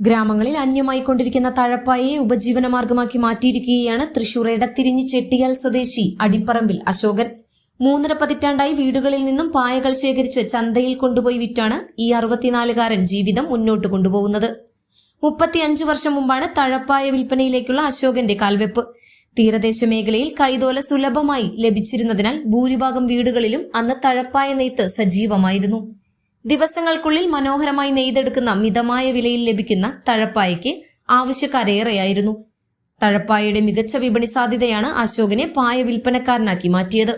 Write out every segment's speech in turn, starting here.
ഗ്രാമങ്ങളിൽ അന്യമായി കൊണ്ടിരിക്കുന്ന തഴപ്പായെ ഉപജീവനമാർഗമാക്കി മാറ്റിയിരിക്കുകയാണ് തൃശൂർ ഇടത്തിരിഞ്ഞ് ചെട്ടിയാൽ സ്വദേശി അടിപ്പറമ്പിൽ അശോകൻ. മൂന്നര പതിറ്റാണ്ടായി വീടുകളിൽ നിന്നും പായകൾ ശേഖരിച്ച് ചന്തയിൽ കൊണ്ടുപോയി വിറ്റാണ് ഈ അറുപത്തിനാലുകാരൻ ജീവിതം മുന്നോട്ട് കൊണ്ടുപോകുന്നത്. മുപ്പത്തിയഞ്ചു വർഷം മുമ്പാണ് തഴപ്പായ വിൽപ്പനയിലേക്കുള്ള അശോകന്റെ കാൽവെപ്പ്. തീരദേശ മേഖലയിൽ കൈതോല സുലഭമായി ലഭിച്ചിരുന്നതിനാൽ ഭൂരിഭാഗം വീടുകളിലും അന്ന് തഴപ്പായ നെയ്ത്ത് സജീവമായിരുന്നു. ദിവസങ്ങൾക്കുള്ളിൽ മനോഹരമായി നെയ്തെടുക്കുന്ന മിതമായ വിലയിൽ ലഭിക്കുന്ന തഴപ്പായയ്ക്ക് ആവശ്യക്കാരേറെയായിരുന്നു. തഴപ്പായയുടെ മികച്ച വിപണി സാധ്യതയാണ് അശോകനെ പായ വിൽപ്പനക്കാരനാക്കി മാറ്റിയത്.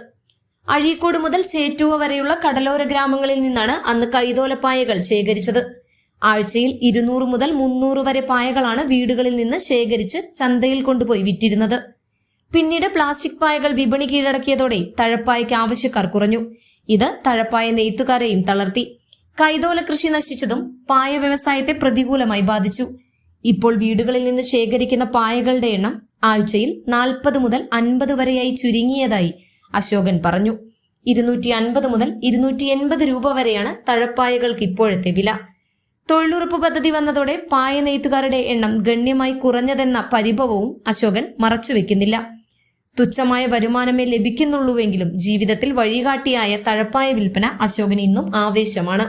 അഴീക്കോട് മുതൽ ചേറ്റുവ വരെയുള്ള കടലോര ഗ്രാമങ്ങളിൽ നിന്നാണ് അന്ന് കൈതോലപ്പായകൾ ശേഖരിച്ചത്. ആഴ്ചയിൽ ഇരുന്നൂറ് മുതൽ മുന്നൂറ് വരെ പായകളാണ് വീടുകളിൽ നിന്ന് ശേഖരിച്ച് ചന്തയിൽ കൊണ്ടുപോയി വിറ്റിരുന്നത്. പിന്നീട് പ്ലാസ്റ്റിക് പായകൾ വിപണി കീഴടക്കിയതോടെ തഴപ്പായയ്ക്ക് ആവശ്യക്കാർ കുറഞ്ഞു. ഇത് തഴപ്പായ നെയ്ത്തുകാരെയും തളർത്തി. കൈതോല കൃഷി നശിച്ചതും പായ വ്യവസായത്തെ പ്രതികൂലമായി ബാധിച്ചു. ഇപ്പോൾ വീടുകളിൽ നിന്ന് ശേഖരിക്കുന്ന പായകളുടെ എണ്ണം ആഴ്ചയിൽ നാൽപ്പത് മുതൽ അൻപത് വരെയായി ചുരുങ്ങിയതായി അശോകൻ പറഞ്ഞു. ഇരുന്നൂറ്റി അൻപത് മുതൽ ഇരുന്നൂറ്റി എൺപത് രൂപ വരെയാണ് തഴപ്പായകൾക്ക് ഇപ്പോഴത്തെ വില. തൊഴിലുറപ്പ് പദ്ധതി വന്നതോടെ പായ നെയ്ത്തുകാരുടെ എണ്ണം ഗണ്യമായി കുറഞ്ഞതെന്ന പരിഭവവും അശോകൻ മറച്ചുവെക്കുന്നില്ല. തുച്ഛമായ വരുമാനമേ ലഭിക്കുന്നുള്ളൂവെങ്കിലും ജീവിതത്തിൽ വഴികാട്ടിയായ തഴപ്പായ വിൽപ്പന അശോകന് ഇന്നും ആവേശമാണ്.